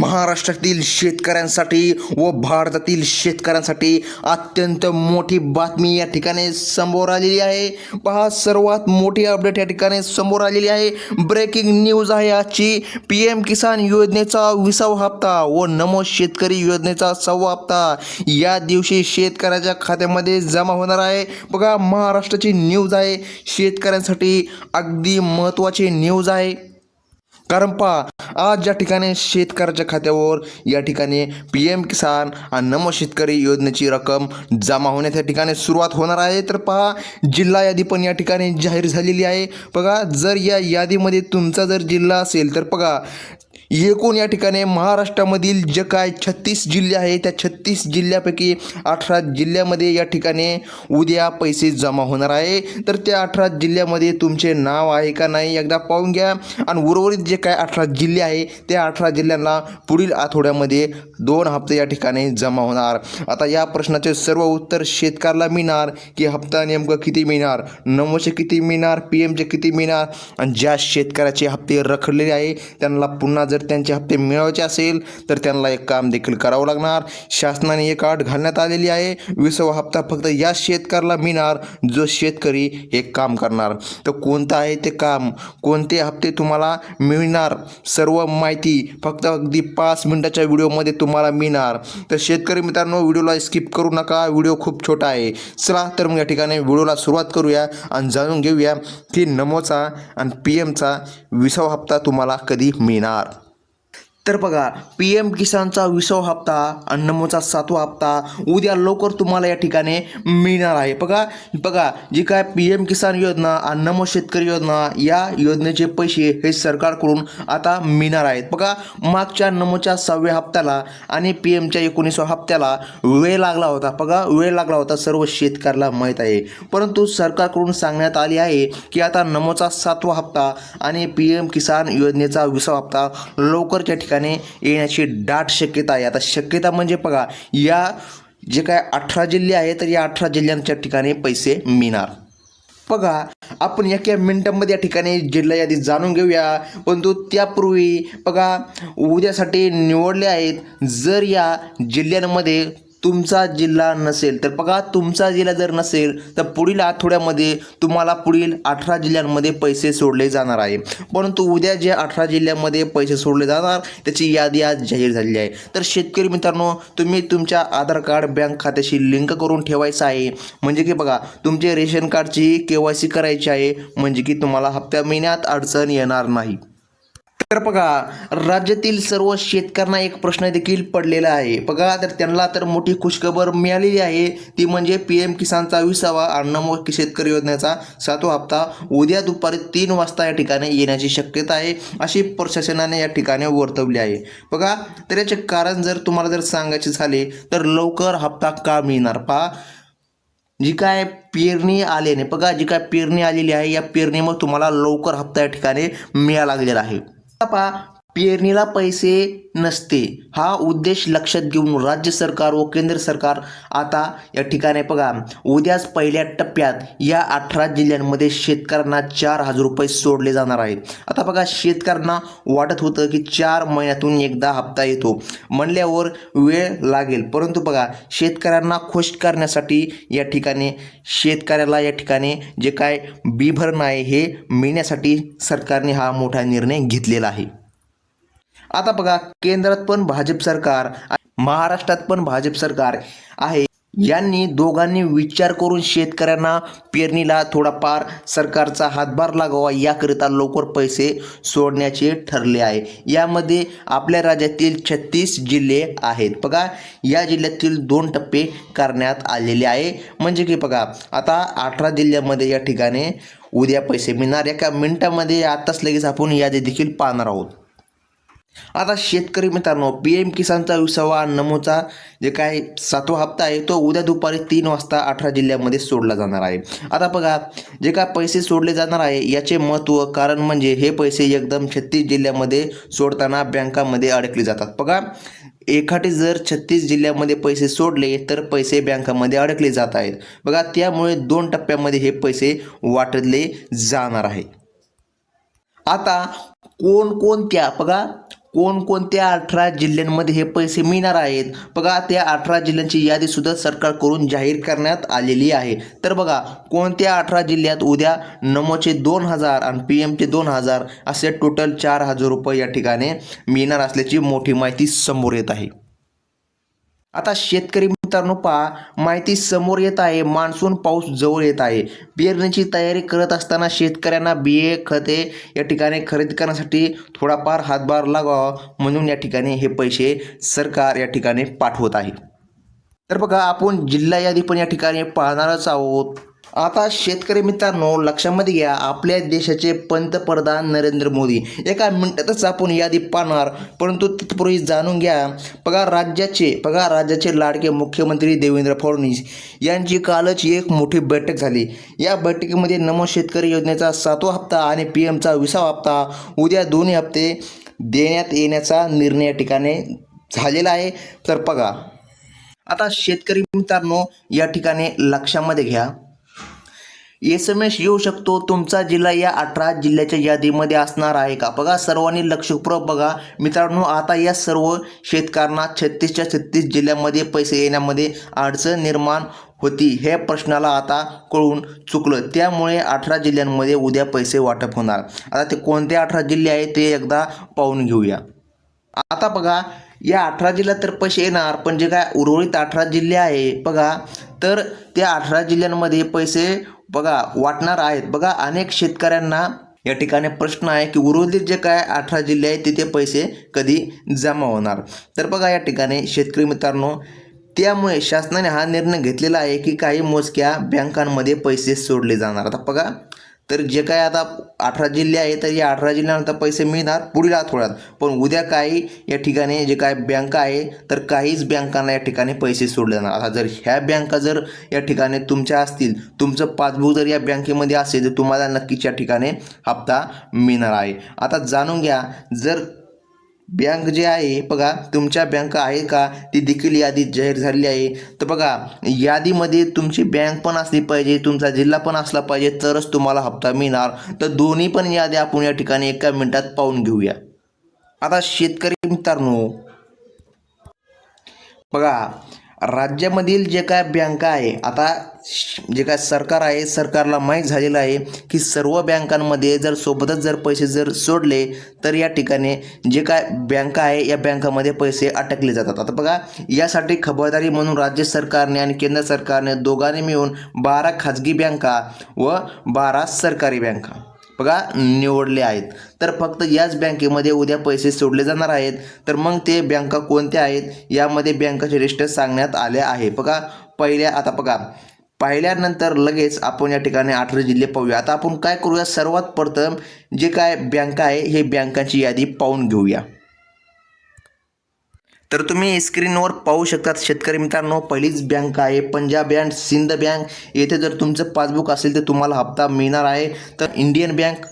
महाराष्ट्रातील शेतकऱ्यांसाठी व भारतातील शेतकऱ्यांसाठी अत्यंत मोठी बातमी या ठिकाणी समोर आलेली आहे. पहा सर्वात मोठी अपडेट या ठिकाणी समोर आलेली आहे. ब्रेकिंग न्यूज आहे आजची. पी एम किसान योजनेचा विसावा हप्ता व नमो शेतकरी योजनेचा सव्वा हप्ता या दिवशी शेतकऱ्याच्या खात्यामध्ये जमा होणार आहे. बघा महाराष्ट्राची न्यूज आहे. शेतकऱ्यांसाठी अगदी महत्त्वाची न्यूज आहे. कारण पहा आज ज्या ठिकाणी शेतकऱ्याच्या खात्यावर या ठिकाणी पी एम किसान आणि नम शेतकरी योजनेची रक्कम जमा होण्याच्या ठिकाणी सुरुवात होणार आहे. तर पहा जिल्हा यादी पण या ठिकाणी जाहीर झालेली आहे. बघा जर या यादीमध्ये तुमचा जर जिल्हा असेल तर बघा एकूण या ठिकाणी महाराष्ट्रामधील जे काय छत्तीस जिल्हे आहे त्या छत्तीस जिल्ह्यापैकी अठरा जिल्ह्यामध्ये या ठिकाणी उद्या पैसे जमा होणार आहे. तर त्या अठरा जिल्ह्यामध्ये तुमचे नाव आहे का नाही एकदा पाहून घ्या. आणि उर्वरित जे काय अठरा जिल्हे आहे त्या अठरा जिल्ह्यांना पुढील आठवड्यामध्ये दोन हप्ते या ठिकाणी जमा होणार. आता या प्रश्नाचे सर्व उत्तर शेतकऱ्याला मिळणार की हप्ता नेमकं किती मिळणार नमोचे किती मिळणार पी एमचे किती मिळणार आणि ज्या शेतकऱ्याचे हप्ते रखडलेले आहे त्यांना पुन्हा जर जर त्यांचे हप्ते मिळवायचे असेल तर त्यांना एक काम देखील करावं लागणार. शासनाने एक अट घालण्यात आलेली आहे. विसावा हप्ता फक्त या शेतकऱ्याला मिळणार जो शेतकरी हे काम करणार. तर कोणतं आहे ते काम? कोणते हप्ते तुम्हाला मिळणार? सर्व माहिती फक्त अगदी पाच मिनिटाच्या व्हिडिओमध्ये तुम्हाला मिळणार. तर शेतकरी मित्रांनो व्हिडिओला स्किप करू नका. व्हिडिओ खूप छोटा आहे. चला तर मग या ठिकाणी व्हिडिओला सुरुवात करूया आणि जाणून घेऊया की नमोचा आणि पी एमचा विसावा हप्ता तुम्हाला कधी मिळणार? तर बघा पी एम किसानचा विसावा हप्ता आणि नमोचा सातवा हप्ता उद्या लवकर तुम्हाला या ठिकाणी मिळणार आहे. बघा बघा जी काय पी एम किसान योजना अण्णमो नमो शेतकरी योजना या योजनेचे पैसे हे सरकारकडून आता मिळणार आहेत. बघा मागच्या नमोच्या सहाव्या हप्त्याला आणि पी एमच्या एकोणीसव्या हप्त्याला वेळ लागला होता. बघा वेळ लागला होता सर्व शेतकऱ्याला माहीत आहे. परंतु सरकारकडून सांगण्यात आले आहे की आता नमोचा सातवा हप्ता आणि पी एम किसान योजनेचा विसावा हप्ता लवकरच्या ठिकाणी ठिकाणी येण्याची दाट शक्यता आहे. आता शक्यता म्हणजे बघा या जे काय अठरा जिल्हे आहेत तर या अठरा जिल्ह्यांच्या ठिकाणी पैसे मिळणार. बघा आपण एका मिनिटांमध्ये या ठिकाणी जिल्हा यादी जाणून घेऊया. परंतु त्यापूर्वी बघा उद्यासाठी निवडले आहेत जर या जिल्ह्यांमध्ये तुमचा जिल्हा नसेल तर बघा तुमचा जिल्हा जर नसेल तर पुढील आठवड्यामध्ये तुम्हाला पुढील अठरा जिल्ह्यांमध्ये पैसे सोडले जाणार आहे. परंतु उद्या जे अठरा जिल्ह्यांमध्ये पैसे सोडले जाणार त्याची यादी आज जाहीर झालेली आहे. तर शेतकरी मित्रांनो तुम्ही तुमच्या आधार कार्ड बँक खात्याशी लिंक करून ठेवायचं आहे. म्हणजे की बघा तुमचे रेशन कार्डची के वाय सी करायची आहे. म्हणजे की तुम्हाला हप्त्या महिन्यात अडचण येणार नाही. तर बघा राज्यातील सर्व शेतकऱ्यांना एक प्रश्न देखील पडलेला आहे. बघा तर त्यांना तर मोठी खुशखबर मिळालेली आहे. ती म्हणजे पी एम किसानचा विसावा आणि शेतकरी योजनेचा सातवा हप्ता उद्या दुपारी तीन वाजता या ठिकाणी येण्याची शक्यता आहे अशी प्रशासनाने या ठिकाणी वर्तवली आहे. बघा तर याचे कारण जर तुम्हाला जर सांगायचे झाले तर लवकर हप्ता का मिळणार? पहा जी काय पेरणी आल्याने बघा जी काय पेरणी आलेली आहे या पेरणीमुळे तुम्हाला लवकर हप्ता या ठिकाणी मिळा लागलेला आहे. पहा पेरणीला पैसे नसते. हा उद्देश लक्षात घेऊन राज्य सरकार व केंद्र सरकार आता या ठिकाणी बघा उद्याच पहिल्या टप्प्यात या अठरा जिल्ह्यांमध्ये शेतकऱ्यांना चार हजार रुपये सोडले जाणार आहेत. आता बघा शेतकऱ्यांना वाटत होतं की चार महिन्यातून एकदा हप्ता येतो. म्हणल्यावर वेळ लागेल. परंतु बघा शेतकऱ्यांना खुश करण्यासाठी या ठिकाणी शेतकऱ्याला या ठिकाणी जे काय बिभरण आहे हे मिळण्यासाठी सरकारने हा मोठा निर्णय घेतलेला आहे. आता बघा केंद्रात पण भाजप सरकार महाराष्ट्रात पण भाजप सरकार आहे. यांनी दोघांनी विचार करून शेतकऱ्यांना पेरणीला थोडाफार सरकारचा हातभार लागावा याकरिता लवकर पैसे सोडण्याचे ठरले आहे. यामध्ये आपल्या राज्यातील छत्तीस जिल्हे आहेत. बघा या जिल्ह्यातील दोन टप्पे करण्यात आलेले आहे. म्हणजे की बघा आता अठरा जिल्ह्यामध्ये या ठिकाणी उद्या पैसे मिळणार. एका मिनटामध्ये आत्ताच लगेच आपण यादी देखील पाहणार आहोत. आता शेतकरी मित्रांनो पी एम किसानचा विसावा नमोचा जे काय सातवा हप्ता आहे तो उद्या दुपारी तीन वाजता अठरा जिल्ह्यामध्ये सोडला जाणार आहे. आता बघा जे काय पैसे सोडले जाणार आहे याचे महत्त्व कारण म्हणजे हे पैसे एकदम छत्तीस जिल्ह्यामध्ये सोडताना बँकामध्ये अडकले जातात. बघा एखादे जर छत्तीस जिल्ह्यामध्ये पैसे सोडले तर पैसे बँकामध्ये अडकले जात आहेत. बघा त्यामुळे दोन टप्प्यामध्ये हे पैसे वाटले जाणार आहे. आता कोणकोणत्या बघा कोणकोणत्या अठरा जिल्ह्यांमध्ये हे पैसे मिळणार आहेत? बघा त्या अठरा जिल्ह्यांची यादीसुद्धा सरकारकडून जाहीर करण्यात आलेली आहे. तर बघा कोणत्या अठरा जिल्ह्यात उद्या नमोचे दोन हजार आणि पी एमचे दोन हजार असे टोटल चार हजार रुपये या ठिकाणी मिळणार असल्याची मोठी माहिती समोर येत आहे. आता शेतकरी मित्रांनो पहा माहिती समोर येत आहे मान्सून पाऊस जवळ येत आहे. पेरणीची तयारी करत असताना शेतकऱ्यांना बिये खते या ठिकाणी खरेदी करण्यासाठी थोडाफार हातभार लागावा म्हणून या ठिकाणी हे पैसे सरकार या ठिकाणी पाठवत आहे. तर बघा आपण जिल्हा यादी पण या ठिकाणी पाहणारच आहोत. आता शेतकरी मित्रांनो लक्षामध्ये घ्या आपल्या देशाचे पंतप्रधान नरेंद्र मोदी. एका मिनिटातच आपण यादी पाहणार परंतु तत्पूर्वी जाणून घ्या बघा राज्याचे बघा राज्याचे लाडके मुख्यमंत्री देवेंद्र फडणवीस यांची कालच एक मोठी बैठक झाली. या बैठकीमध्ये नमो शेतकरी योजनेचा सातवा हप्ता आणि पी एमचा विसावा हप्ता उद्या दोन्ही हप्ते देण्यात येण्याचा निर्णय या ठिकाणी झालेला आहे. तर बघा आता शेतकरी मित्रांनो या ठिकाणी लक्षामध्ये घ्या. एस एम एस येऊ शकतो. तुमचा जिल्हा या अठरा जिल्ह्याच्या यादीमध्ये असणार आहे का? बघा सर्वांनी लक्षपूर्वक बघा मित्रांनो आता या सर्व शेतकऱ्यांना छत्तीसच्या छत्तीस जिल्ह्यामध्ये पैसे येण्यामध्ये अडचण निर्माण होती. हे प्रश्नाला आता कळून चुकलं. त्यामुळे अठरा जिल्ह्यांमध्ये उद्या पैसे वाटप होणार. आता ते कोणते अठरा जिल्हे आहेत ते एकदा पाहून घेऊया. आता बघा या अठरा जिल्ह्यात तर पैसे येणार पण जे काय उर्वरित अठरा जिल्हे आहे बघा तर त्या अठरा जिल्ह्यांमध्ये पैसे बघा वाटणार आहेत. बघा अनेक शेतकऱ्यांना या ठिकाणी प्रश्न आहे की उर्वरित जे काय अठरा जिल्हे आहेत तिथे पैसे कधी जमा होणार? तर बघा या ठिकाणी शेतकरी मित्रांनो त्यामुळे शासनाने हा निर्णय घेतलेला आहे की काही मोजक्या बँकांमध्ये पैसे सोडले जाणार. आता बघा तर जे काय आता अठरा जिल्हे आहेत तर या अठरा जिल्ह्यांना पैसे मिळणार पुढील आठवड्यात. पण उद्या काही या ठिकाणी जे काय बँका आहे तर काहीच बँकांना या ठिकाणी पैसे सोडले जाणार. आता जर ह्या बँका जर या ठिकाणी तुमच्या असतील तुमचं पासबुक जर या बँकेमध्ये असेल तर तुम्हाला नक्कीच या ठिकाणी हप्ता मिळणार आहे. आता जाणून घ्या जर बँक जे आहे बघा तुमच्या बँक आहे का? ती देखील यादी जाहीर झालेली आहे. तर बघा यादीमध्ये तुमची बँक पण असली पाहिजे तुमचा जिल्हा पण असला पाहिजे तरच तुम्हाला हप्ता मिळणार. तर दोन्ही पण यादी आपण या ठिकाणी एका मिनिटात पाहून घेऊया. आता शेतकरी मित्रांनो बघा राज्यामधील जे काय बँका आहे आता जे काय सरकार आहे सरकारला माहीत झालेलं आहे की सर्व बँकांमध्ये जर सोबतच जर पैसे जर सोडले तर या ठिकाणी जे काय बँका आहे या बँकामध्ये पैसे अटकले जातात. आता बघा यासाठी खबरदारी म्हणून राज्य सरकारने आणि केंद्र सरकारने दोघांनी मिळून बारा खाजगी बँका व बारा सरकारी बँका. बघा निवडले आहेत. तर फक्त याच बँकेमध्ये उद्या पैसे सोडले जाणार आहेत. तर मग ते बँका कोणत्या आहेत? यामध्ये बँकाचे लिस्ट सांगण्यात आले आहे. बघा पहिल्या आता बघा. पाहिल्यानंतर लगेच आपण या ठिकाणी अठरा जिल्हे पाहूया. आता आपण काय करूया? सर्वात प्रथम जे काय बँका आहे हे बँकांची यादी पाहून घेऊया. तर तुम्ही स्क्रीनवर पाहू शकतात शेतकरी मित्रांनो पहिलीच बँक आहे पंजाब अँड सिंध बँक येथे जर तुमचं पासबुक असेल तर तुम्हाला हप्ता मिळणार आहे. तर इंडियन बँक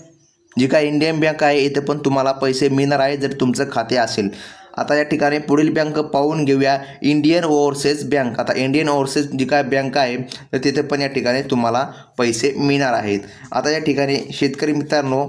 जी काय इंडियन बँक आहे इथे पण तुम्हाला पैसे मिळणार आहे जर तुमचं खाते असेल. आता या ठिकाणी पुढील बँक पाहून घेऊया. इंडियन ओव्हरसेज बँक आता इंडियन ओव्हरसेज जी काय बँक आहे तर तिथे पण या ठिकाणी तुम्हाला पैसे मिळणार आहेत. आता या ठिकाणी शेतकरी मित्रांनो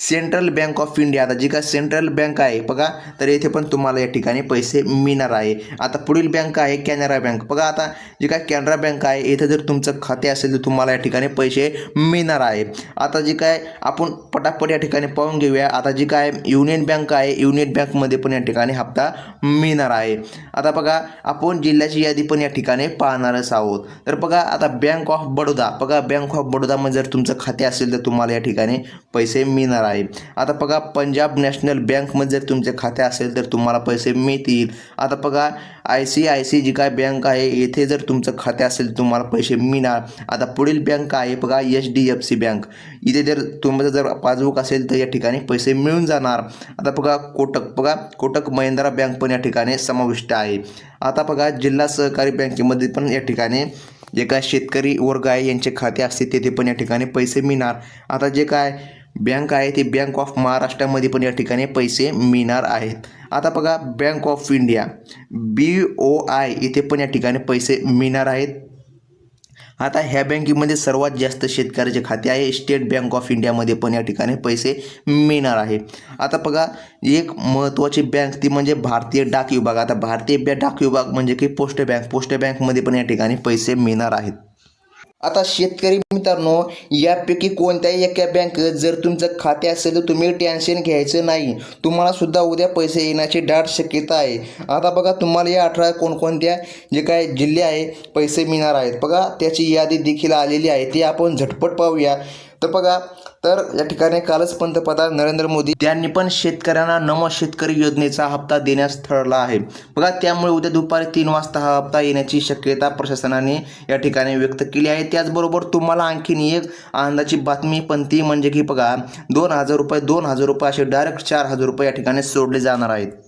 सेंट्रल बँक ऑफ इंडिया. आता जी काय सेंट्रल बँक आहे बघा. तर येथे पण तुम्हाला या ठिकाणी पैसे मिळणार आहे. आता पुढील बँक आहे कॅनरा बँक. बघा आता जी काय कॅनरा बँक आहे येथे जर तुमचं खाते असेल तर तुम्हाला या ठिकाणी पैसे मिळणार आहे. आता जी काय आपण पटापट या ठिकाणी पाहून घेऊया. आता जी काय युनियन बँक आहे युनियन बँकमध्ये पण या ठिकाणी हप्ता मिळणार आहे. आता बघा आपण जिल्ह्याची यादी पण या ठिकाणी पाहणारच आहोत. तर बघा आता बँक ऑफ बडोदा. बघा बँक ऑफ बडोदामध्ये जर तुमचं खाते असेल तर तुम्हाला या ठिकाणी पैसे मिळणार आहे. आता बघा पंजाब नॅशनल बँकमध्ये जर तुमचे खाते असेल तर तुम्हाला पैसे मिळतील. आता बघा आय सी आय सी जी काय बँक आहे येथे जर तुमचं खाते असेल तर तुम्हाला पैसे मिळणार. आता पुढील बँक आहे बघा H D F C bank. इथे जर तुमचं जर पासबुक असेल तर या ठिकाणी पैसे मिळून जाणार. आता बघा कोटक. बघा कोटक महिंद्रा बँक पण या ठिकाणी समाविष्ट आहे. आता बघा जिल्हा सहकारी बँकेमध्ये पण या ठिकाणी जे काय शेतकरी वर्ग आहे यांचे खाते असते तेथे पण या ठिकाणी पैसे मिळणार. आता जे काय बँक आहे ती बँक ऑफ महाराष्ट्रामध्ये पण या ठिकाणी पैसे मिळणार आहेत. आता बघा bank of India B O I इथे पण या ठिकाणी पैसे मिळणार आहेत. आता ह्या बँकेमध्ये सर्वात जास्त शेतकऱ्याचे खाते आहे स्टेट बँक ऑफ इंडियामध्ये पण या ठिकाणी पैसे मिळणार आहे. आता बघा एक महत्त्वाची बँक ती म्हणजे भारतीय डाक विभाग. आता भारतीय डाक विभाग म्हणजे की पोस्ट बँक. पोस्ट बँकमध्ये पण या ठिकाणी पैसे मिळणार आहेत. आता शेतकरी मित्रांनो यापैकी कोणत्याही एका बँकेत जर तुमचं खाते असेल तर तुम्ही टेन्शन घ्यायचं नाही. तुम्हाला सुद्धा उद्या पैसे येण्याची दाट शक्यता आहे. आता बघा तुम्हाला या अठरा कोणकोणत्या जे काय जिल्हे आहे पैसे मिळणार आहेत. बघा त्याची यादी देखील आलेली आहे. ती आपण झटपट पाहूया. तर बघा तर या ठिकाणी कालच पंतप्रधान नरेंद्र मोदी त्यांनी पण शेतकऱ्यांना नमो शेतकरी योजनेचा हप्ता देण्यास ठरला आहे. बघा त्यामुळे उद्या दुपारी तीन वाजता हा हप्ता येण्याची शक्यता प्रशासनाने या ठिकाणी व्यक्त केली आहे. त्याचबरोबर तुम्हाला आणखीन एक आनंदाची बातमी पण ती म्हणजे की बघा दोन हजार रुपये दोन हजार रुपये असे डायरेक्ट चार हजार रुपये या ठिकाणी सोडले जाणार आहेत.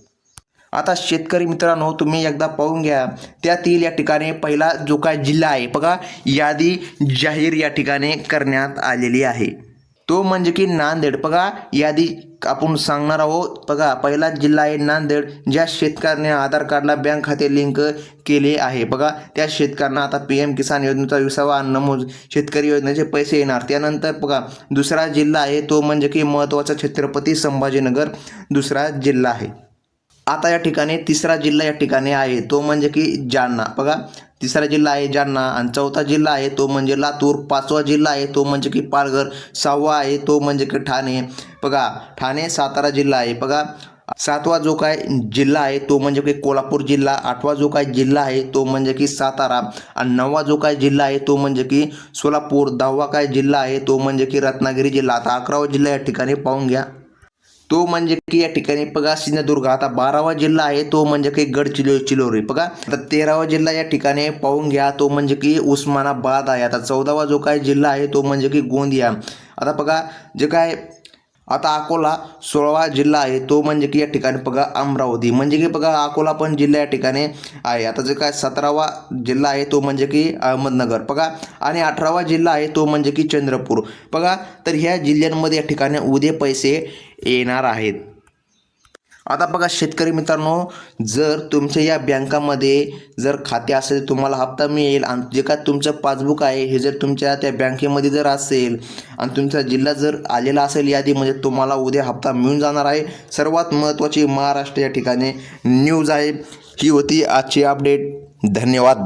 आता शेतकरी मित्रांनो तुम्ही एकदा पाहून घ्या. त्यातील या ठिकाणी पहिला जो काय जिल्हा आहे बघा यादी जाहीर या ठिकाणी करण्यात आलेली आहे. तो म्हणजे की नांदेड. बघा यादी आपण सांगणार आहोत. बघा पहिला जिल्हा आहे नांदेड ज्या शेतकऱ्याने आधार कार्डला बँक खाते लिंक केले आहे. बघा त्या शेतकऱ्यांना आता पी एम किसान योजनेचा विसावा नमूद शेतकरी योजनेचे पैसे येणार. त्यानंतर बघा दुसरा जिल्हा आहे तो म्हणजे की महत्त्वाचा छत्रपती संभाजीनगर दुसरा जिल्हा आहे. आता या ठिकाणी तिसरा जिल्हा या ठिकाणी आहे तो म्हणजे की जालना. बघा तिसरा जिल्हा आहे जालना आणि चौथा जिल्हा आहे तो म्हणजे लातूर. पाचवा जिल्हा आहे तो म्हणजे की पालघर. सहावा आहे तो म्हणजे की ठाणे. बघा ठाणे सातारा जिल्हा आहे. बघा सातवा जो काय जिल्हा आहे तो म्हणजे की कोल्हापूर जिल्हा. आठवा जो काय जिल्हा आहे तो म्हणजे की सातारा. आणि नववा जो काय जिल्हा आहे तो म्हणजे की सोलापूर. दहावा काय जिल्हा आहे तो म्हणजे की रत्नागिरी जिल्हा. आता अकरावा जिल्हा या ठिकाणी पाहून घ्या. तो म्हणजे की या ठिकाणी बघा सिंधुदुर्ग. आता बारावा जिल्हा आहे तो म्हणजे की गडचिलो चिलोरी. बघा आता तेरावा जिल्हा या ठिकाणी पाहून घ्या तो म्हणजे की उस्मानाबाद आहे. आता चौदावा जो काय जिल्हा आहे तो म्हणजे की गोंदिया. आता बघा जे काय आता अकोला सोळावा जिल्हा आहे तो म्हणजे की या ठिकाणी बघा अमरावती. म्हणजे की बघा अकोला पण जिल्हा या ठिकाणी आहे. आता जे काय सतरावा जिल्हा आहे तो म्हणजे की अहमदनगर. बघा आणि अठरावा जिल्हा आहे तो म्हणजे की चंद्रपूर. बघा तर ह्या जिल्ह्यांमध्ये या ठिकाणी उद्या पैसे येणार आहेत. आता बघा शेतकरी मित्रांनो जर तुमच्या या बँकामध्ये जर खाते असेल तुम्हाला हप्ता मिळेल. आणि जे काय तुमचं पासबुक आहे हे जर तुमच्या त्या बँकेमध्ये जर असेल आणि तुमचा जिल्हा जर आलेला असेल यादी म्हणजे तुम्हाला उद्या हप्ता मिळून जाणार आहे. सर्वात महत्त्वाची महाराष्ट्र या ठिकाणी न्यूज आहे. ही होती आजची अपडेट धन्यवाद.